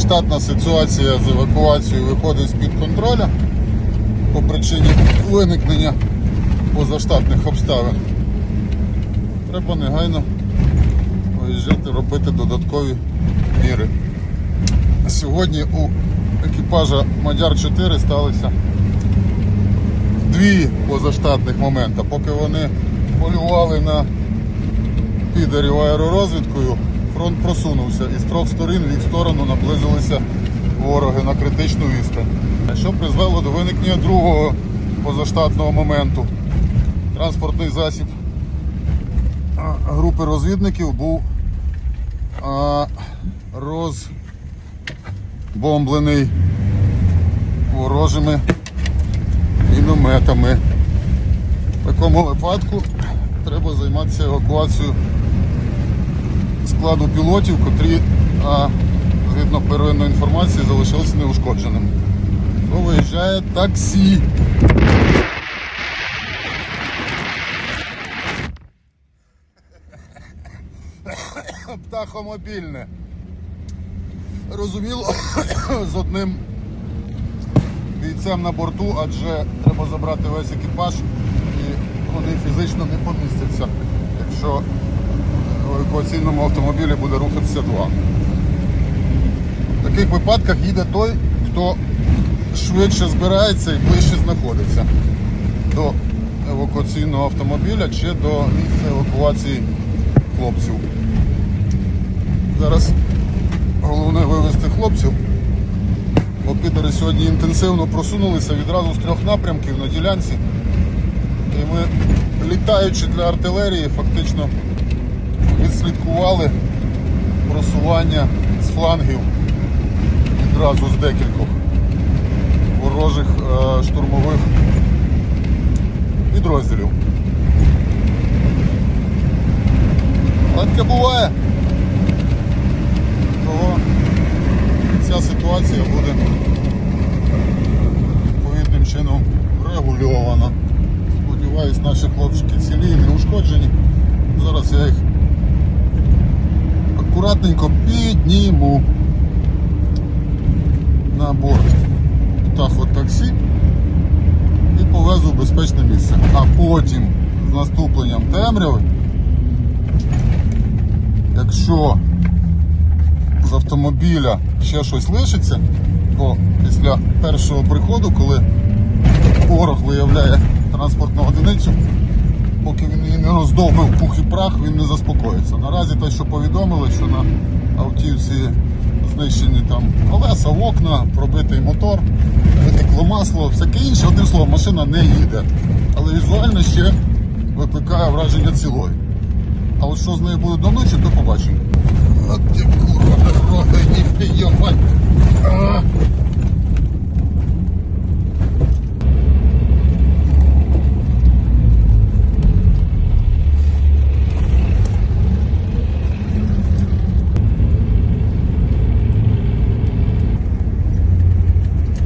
Позаштатна ситуація з евакуацією виходить з-під контролю по причині виникнення позаштатних обставин. Треба негайно виїжджати, робити додаткові міри. Сьогодні у екіпажа Мадяр 4 сталося дві позаштатних моменти. Поки вони полювали на підерів аеророзвідкою, фронт просунувся і з трьох сторін в їх сторону наблизилися вороги на критичну відстань. Що призвело до виникнення другого позаштатного моменту. Транспортний засіб групи розвідників був розбомблений ворожими мінометами. В такому випадку треба займатися евакуацією складу пілотів, котрі, згідно первинної інформації, залишилися неушкодженими. То виїжджає таксі. Птахомобільне. Розуміло, з одним бійцем на борту, адже треба забрати весь екіпаж і вони фізично не помістяться, якщо евакуаційному автомобілі буде рухатися два. В таких випадках їде той, хто швидше збирається і ближче знаходиться до евакуаційного автомобіля чи до місця евакуації хлопців. Зараз головне вивезти хлопців. Бо підери сьогодні інтенсивно просунулися відразу з трьох напрямків на ділянці. І ми, літаючи для артилерії, фактично відслідкували просування з флангів відразу з декількох ворожих е, штурмових підрозділів. Але таке буває. Того ця ситуація буде відповідним чином регульована. Сподіваюсь, наші хлопчики цілі і не ушкоджені. Зараз я їх акуратненько підніму на борт птахотаксі і повезу в безпечне місце. А потім з наступленням темряви, якщо з автомобіля ще щось лишиться, то після першого приходу, коли ворог виявляє транспортну одиницю, поки він її не роздовбив пух і прах, він не заспокоїться. Наразі те, що повідомили, що на автівці знищені там колеса, окна, пробитий мотор, витекло масло, всяке інше. Одним словом, машина не їде. Але візуально ще викликає враження цілої. А от що з нею буде до ночі, то побачимо. А ти курва дорога, ніфіга, мать. А!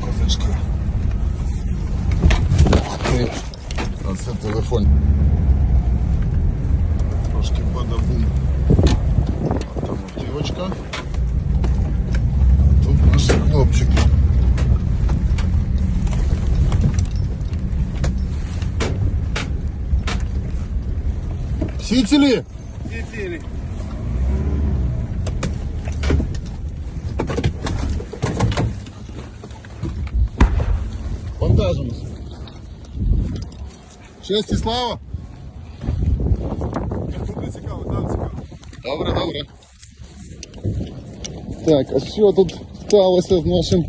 Козачки. Ти. А це телефон. Трошки бадабум. Там автівочка. А тут наші хлопчики. Всі цілі? Всі цілі. Вантажимось. Честь і слава. Тут не цікаво, там цікаво. Добре, добре. Так, а що тут сталося з нашим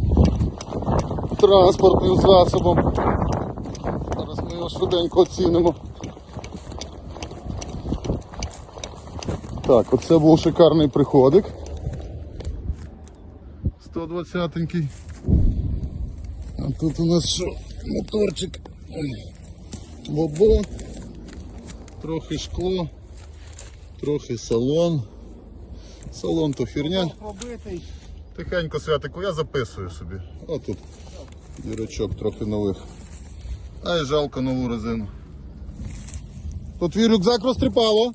транспортним засобом? Зараз ми його швиденько оцінимо. Так, оце був шикарний приходик. 120-енький. А тут у нас що? Моторчик. Бобо. Трохи шкло. Трохи салон. Салон то херня. Тихенько святику, я записую собі. О тут дірочок трохи нових. Ай, жалко нову резину. То твій рюкзак розтріпало.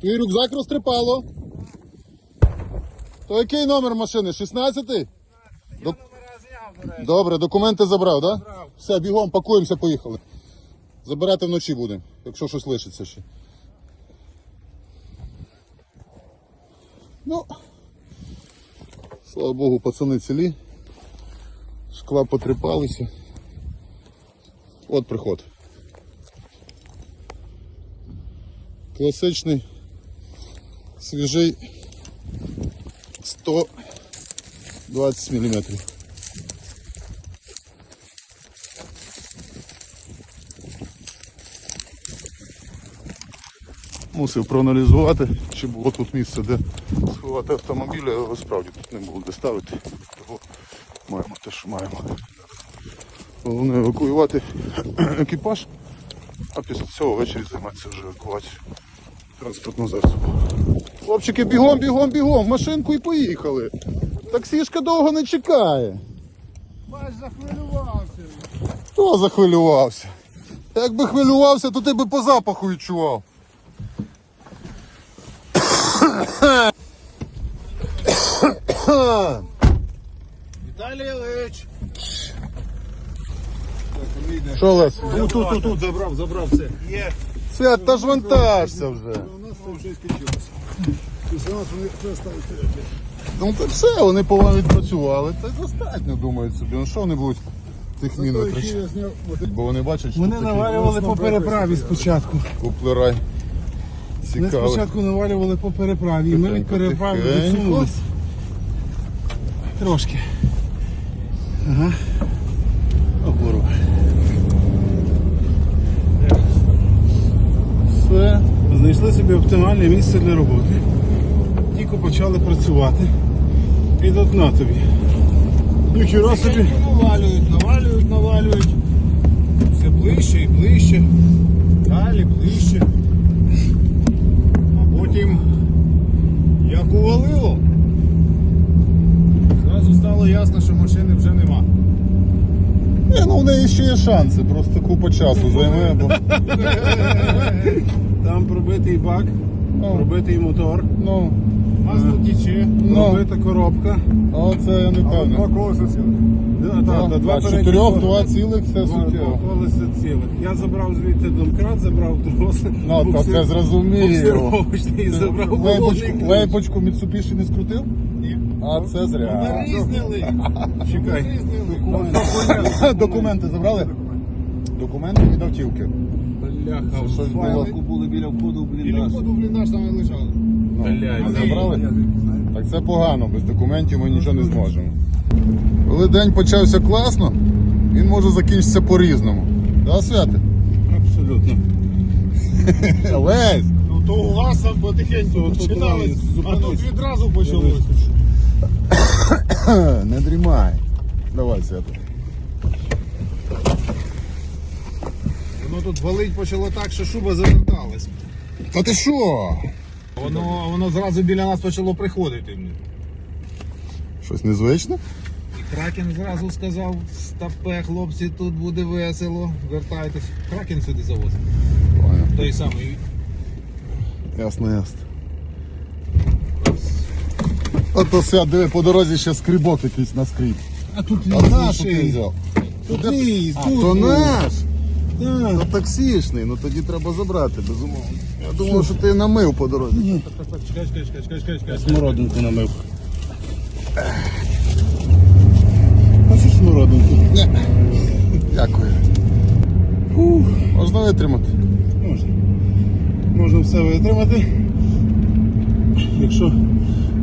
Твій рюкзак розтріпало. То який номер машини? 16-й? Я номера зняв, до. Добре, документи забрав, так? Да? Все, бігом, пакуємося, поїхали. Забирати вночі будемо, якщо щось лишиться ще. Ну, слава Богу, пацани цілі. Шкла потріпалися. От приход. Класичний, свіжий 120 мм. Мусив проаналізувати, чи було тут місце, де сховати автомобіль, а його справді тут не було де ставити. Того маємо те, що маємо. Головне евакуювати екіпаж, а після цього ввечері займатися вже евакуацією транспортного засобу. Хлопчики, бігом, бігом, бігом, в машинку і поїхали. Таксішка довго не чекає. Бач, захвилювався. Хто захвилювався? Якби хвилювався, то ти би по запаху відчував. Віталій Ілич. Що, Лес? Тут, тут, тут, забрав, забрав все. Є. Свят, та ж вантажся вже. У нас там щось скінчилося. Після нас вони перестали стріляти. Ну то все, вони повинні відпрацювали. Та достатньо думають собі. Ну що вони будуть тих мін витрачати? Бо вони бачать, що Вони тут навалювали по переправі спочатку. куплерай. Вони Цікавий. спочатку навалювали по переправі, і ми від Тихенько, переправи тихенько. відсунулись. Трошки. Ага. О, курва. Все. Знайшли собі оптимальне місце для роботи. Тільки почали працювати. І тут на тобі. Ніхіра собі. Навалюють, навалюють, навалюють. Все ближче і ближче. Далі ближче. А потім як увалило. Зразу стало ясно, що машини вже нема. Ні, ну в неї ще є шанси, просто купа часу займе, бо Там пробитий бак, Ну. пробитий мотор, ну, Масло тече. ну, пробита коробка. оце я не певний. колеса сіли. Да, да, да, два А передні чотирьох колеса. два цілих все Два- два суттєво. колеса цілих. Я забрав звідти домкрат, забрав трос. Ну, буксир- це зрозуміло. буксировочний і забрав Лейпочку, головний ключ. лейпочку Mitsubishi не скрутив? Ні. А це зря. Нарізняли. Чекай. Документи забрали? Документи від автівки. Бляха, Щось було. Були біля входу в бліндаж. Біля входу в бліндаж там і лежали. Ну, Блядь. забрали? Так це погано, без документів ми нічого не зможемо. Коли день почався класно, він може закінчитися по-різному. Да, Святи? Абсолютно. Лесь! Ну то у вас там потихеньку починалось, а тут відразу почалось. Не дрімай. Давай, Свята. Воно тут валить почало так, що шуба заверталась. Та ти що? Воно, воно зразу біля нас почало приходити. Щось незвичне? І Кракен зразу сказав, стапе, хлопці, тут буде весело, вертайтесь. Кракен сюди завозить. Той самий. Ясно, ясно. Ото свят, диви, по дорозі ще скрибок якийсь на скріб. А тут А ти взяв? Тут А, тут. то наш! Так. То таксішний, ну тоді треба забрати, безумовно. Я думав, що ти намив по дорозі. Чекай, чекай, чекай, чекай, чекай, чекай. Смородинку намив. Хочеш смородинку? Ні. Дякую. Можна витримати. Можна. Можна все витримати, якщо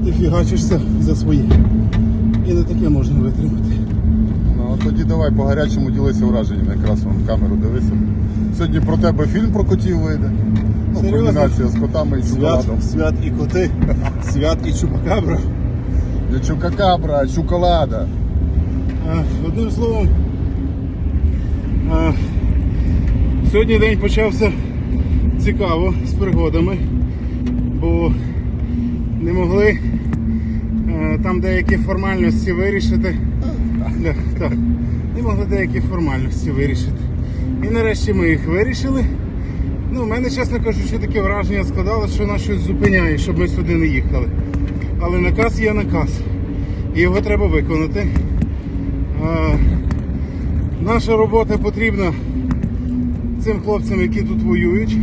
ти фігачишся за свої. І не таке можна витримати. Ну тоді давай по гарячому ділися враженнями, якраз вон камеру дивися. Сьогодні про тебе фільм про котів вийде. Ну, Серйозно? комбінація з котами і Свят, шоколадом. свят і коти, свят і чупакабра. Не чукакабра, а чоколада. А, Одним словом, сьогодні день почався цікаво з пригодами, бо не могли е, там деякі формальності вирішити. Так, так, не могли деякі формальності вирішити. І нарешті ми їх вирішили. Ну, у мене, чесно кажучи, таке враження складалося, що нас щось зупиняє, щоб ми сюди не їхали. Але наказ є наказ. І його треба виконати. А, наша робота потрібна цим хлопцям, які тут воюють.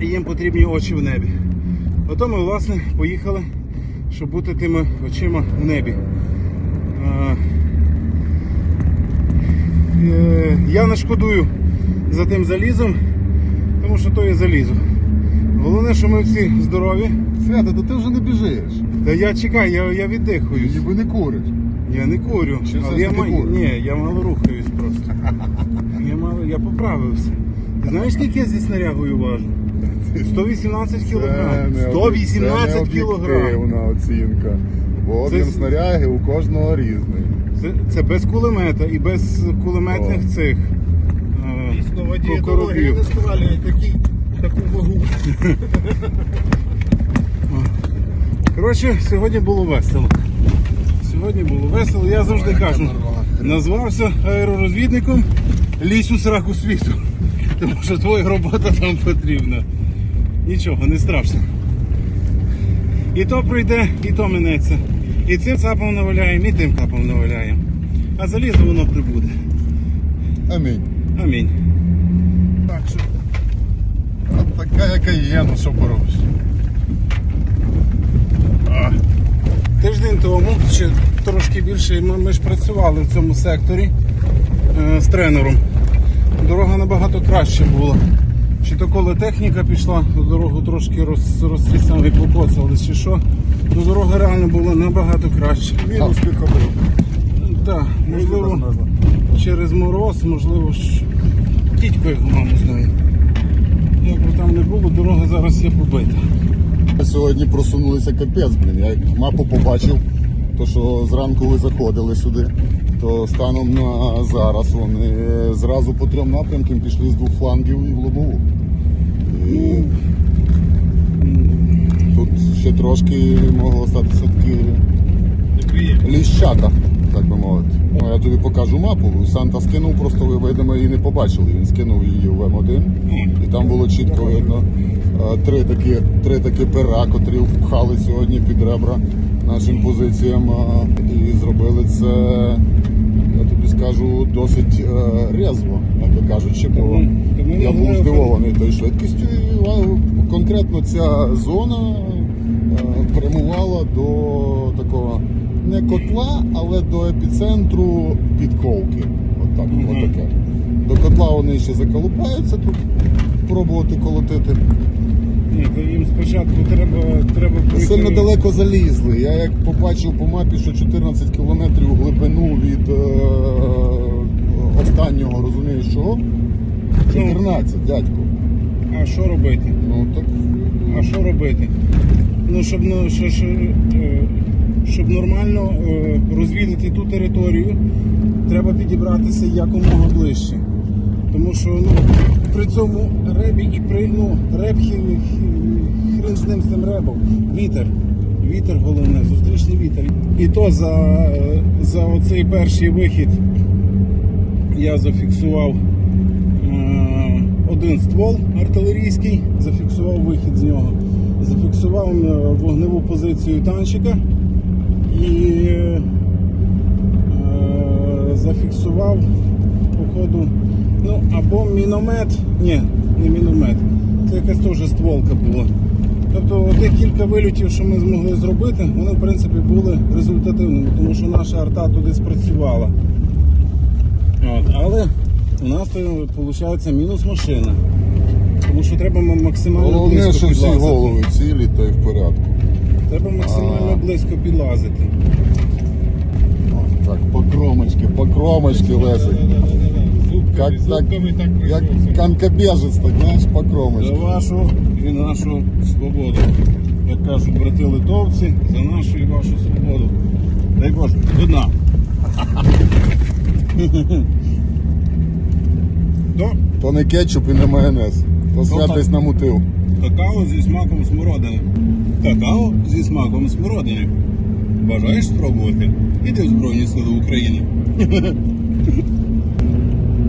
І їм потрібні очі в небі. Ото ми, власне, поїхали, щоб бути тими очима в небі. Е, я не шкодую за тим залізом, тому що то є залізо. Головне, що ми всі здорові. Свята, то ти вже не біжиш. Та я чекаю, я, я віддихуюсь. Ніби не куриш. Я не курю. Чи але я, ма- Ні, я мало рухаюсь просто. Я, мало, я поправився. Ти знаєш, скільки я зі снарягою важу? 118 кілограм. 118 кілограм. об'єктивна оцінка. Бо Це об'єм снаряги у кожного різний. Це, це без кулемета і без кулеметних О. цих. е, Військова коробів. дієтологія не схвалює такі, таку вагу. Коротше, сьогодні було весело. Сьогодні було весело. Я завжди кажу, назвався аеророзвідником лізь у сраку світу. Тому що твоя робота там потрібна. Нічого, не страшно. І то прийде, і то минеться. І цим цапом наваляємо, і тим цапом наваляємо. А залізо воно прибуде. Амінь. Амінь. Так що. От така, яка є, ну що поробиш. А, Тиждень тому, чи трошки більше, ми, ми ж працювали в цьому секторі е, з тренером. Дорога набагато краще була. Чи то коли техніка пішла, дорогу трошки роз, розтрісали, покоцали, чи що. Ну, дорога реально була набагато краще. мінус підхопив. Так, можливо, через мороз, можливо, дідько його маму знає. Як би там не було, дорога зараз є побита. Сьогодні просунулися капець, блін. Я мапу побачив, то що зранку ви заходили сюди, то станом на зараз вони зразу по трьом напрямкам пішли з двох флангів і в лобову. І тут ще трошки могло статися таки ліщата, так би мовити. Ну, я тобі покажу мапу. Санта скинув, просто ви видимо її не побачили. Він скинув її в М1. І там було чітко видно е, три такі, три такі пера, котрі впхали сьогодні під ребра нашим позиціям. е, І зробили це, я тобі скажу, досить е, резво, як кажучи, бо я був здивований тою швидкістю. І конкретно ця зона прямувала до такого не котла, але до епіцентру підковки. Отак, Мгм. отаке. До котла вони ще заколупаються тут, пробувати колотити. Ні, то їм спочатку треба, треба пройти- Сильно далеко залізли. Я як побачив по мапі, що 14 кілометрів глибину від е, останнього, розумієш чого? 14, дядько. А що робити? Ну так А що робити? Ну, щоб, ну, е, щоб нормально е, розвідати ту територію, треба підібратися якомога ближче. Тому що ну, при цьому ребі і при ну, реб хрін з ним з тим ребом. Вітер. Вітер головне, зустрічний вітер. І то за, е, за оцей перший вихід я зафіксував е, один ствол артилерійський, зафіксував вихід з нього, зафіксував е, вогневу позицію танчика і е, зафіксував походу, ну або міномет, ні, не міномет, це якась теж стволка була. Тобто тих кілька вильотів, що ми змогли зробити, вони в принципі були результативними, тому що наша арта туди спрацювала. От, але у нас виходить мінус машина. Тому що треба максимально головне, близько що всі підлазити. голови цілі, то й в порядку. Треба максимально А. близько підлазити. Так, по кромочки, по кромочки лесить. Как так, зубками так як прийшовся. канкобежець, так знаєш, по За вашу і нашу свободу. Як кажуть брати литовці, за нашу і вашу свободу. Дай Боже, до дна. До То не кетчуп і не майонез. То свят так. десь намутив. какао зі смаком смородини. Какао зі смаком смородини. Бажаєш спробувати? Іди в Збройні Сили України.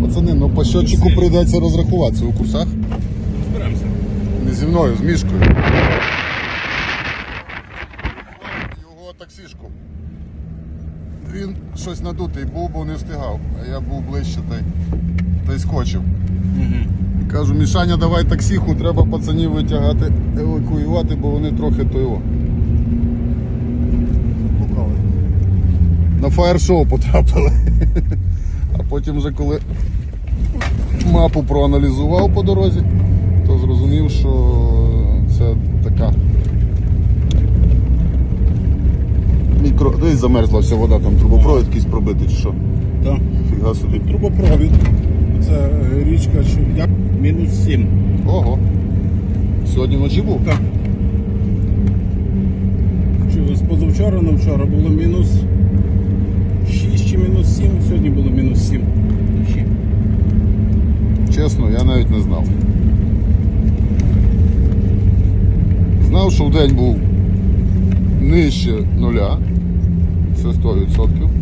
Пацани, ну по щотчику прийдеться розрахуватися у курсах. Зберемося. Не зі мною, з мішкою. Його таксішку. Він щось надутий був, бо не встигав. А я був ближче та й, та й скочив. Кажу, Мішаня, давай таксіху, треба пацанів витягати, евакуювати, бо вони трохи то його. На фаєр-шоу потрапили. А потім вже коли мапу проаналізував по дорозі, то зрозумів, що це така. Мікро... Десь замерзла вся вода, там трубопровід якийсь пробитий чи що. Так. Фіга собі. Трубопровід. Це річка, що як мінус 7. Ого. Сьогодні вночі був? Так. Чи з позавчора на вчора було мінус 6 чи мінус 7, сьогодні було мінус 7. Ще. Чесно, я навіть не знав. Знав, що вдень був нижче нуля. Це 100%.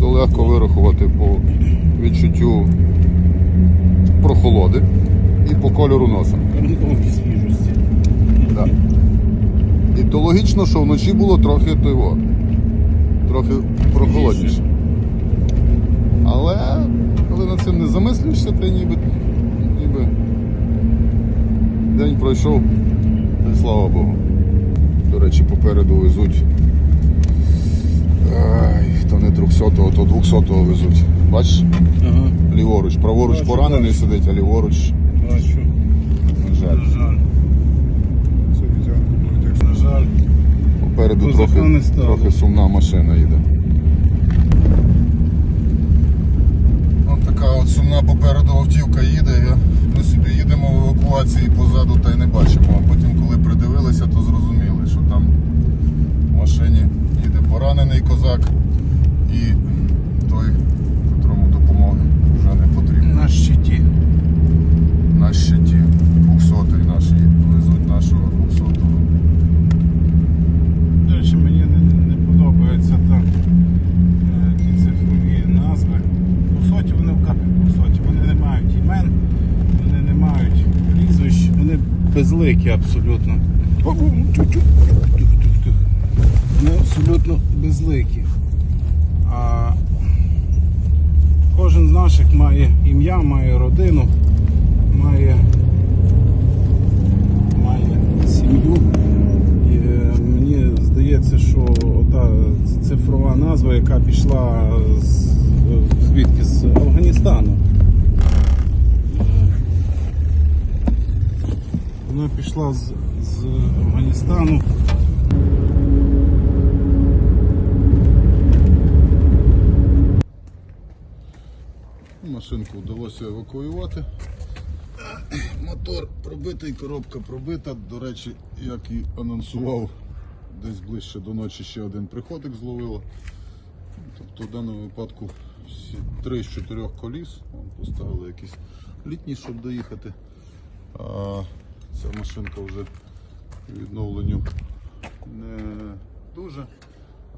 То легко вирахувати по відчуттю прохолоди і по кольору носа. Да. І то логічно, що вночі було трохи того, трохи прохолодніше. Але коли над цим не замислюєшся, ти ніби, ніби день пройшов, слава Богу. До речі, попереду везуть. То не 300-го, то 200-го везуть. Бачиш, Ага. ліворуч, праворуч Бачу, поранений бачу. сидить, а ліворуч, Бачу. на жаль. На жаль. На жаль. Попереду Козака трохи, стало. трохи сумна машина їде. Ось така от сумна попереду автівка їде. Ми собі їдемо в евакуації позаду та й не бачимо. А потім, коли придивилися, то зрозуміли, що там в машині їде поранений козак і той, котрому допомоги вже не потрібно. На щиті. На щиті. 200-й наш везуть нашого 200-го. До речі, мені не, не подобаються так е, ті цифрові назви. По суті, вони в капі. Вони не мають імен, вони не мають прізвищ, вони безликі абсолютно. Вони абсолютно безликі. А кожен з наших має ім'я, має родину, має, має сім'ю. І е, мені здається, що та цифрова назва, яка пішла з звідки з Афганістану. е, Вона пішла з, з Афганістану. Машинку вдалося евакуювати. Мотор пробитий, коробка пробита. До речі, як і анонсував, десь ближче до ночі ще один приходик зловило. Тобто в даному випадку всі три з чотирьох коліс. Вон поставили якісь літні, щоб доїхати. А ця машинка вже відновленню не дуже.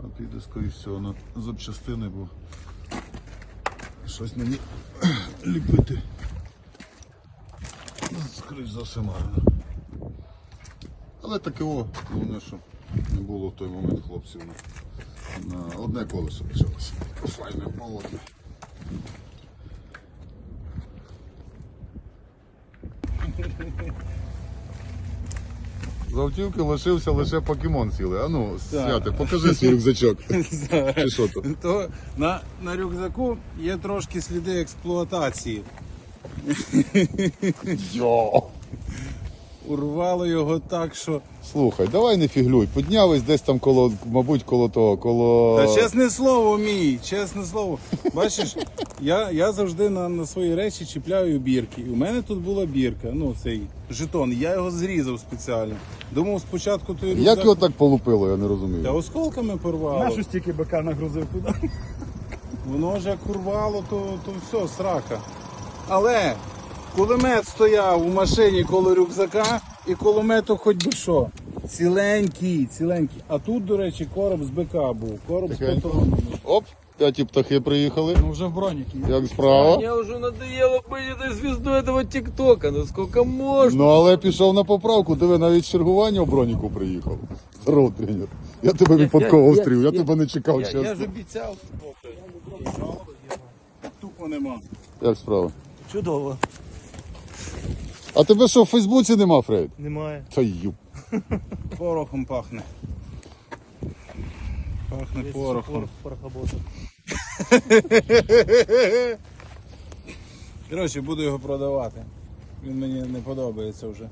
А піде, скоріш всього, на запчастини, бо щось мені ліпити. Скрізь за все марно. Але таке о, головне, що не було в той момент хлопців на, одне колесо почалося. Файне полотне. З автівки лишився лише покемон цілий. А ну, святе, покажи свій рюкзачок. Чи що то? То на, на рюкзаку є трошки сліди експлуатації. Йо! Урвало його так, що. Слухай, давай не фіглюй. Піднялись десь там коло, мабуть, коло того, коло. Та чесне слово, мій, чесне слово. Бачиш, я, я завжди на, на свої речі чіпляю бірки. І у мене тут була бірка, ну цей жетон. Я його зрізав спеціально. Думав спочатку той рюкзак. Як його так полупило, я не Та розумію. осколками порвало. Нашу стільки бика нагрузив туди. Воно ж як урвало, то, то все, срака. Але кулемет стояв у машині коло рюкзака і кулемету хоч би що. Ціленький, ціленький. А тут, до речі, короб з БК був. Короб з Тихенько. патроном. Оп, П'яті птахи приїхали. Ну вже в броніки. Як справа? Мне уже надоело быть этой звездой этого ТикТока. Ну сколько можно? Ну але пішов на поправку, диви, навіть чергування в броніку приїхав. Здорово, тренер. Я тебе випадково я- встрів, я я- тебе не чекав, Я, я ж чесно. обіцяв. Тупо нема. Як справа? Чудово. А тебе що в Фейсбуці нема, Фрейд? Немає. Та юб. Порохом пахне. Пахне порохом. Коротше, буду його продавати. Він мені не подобається вже.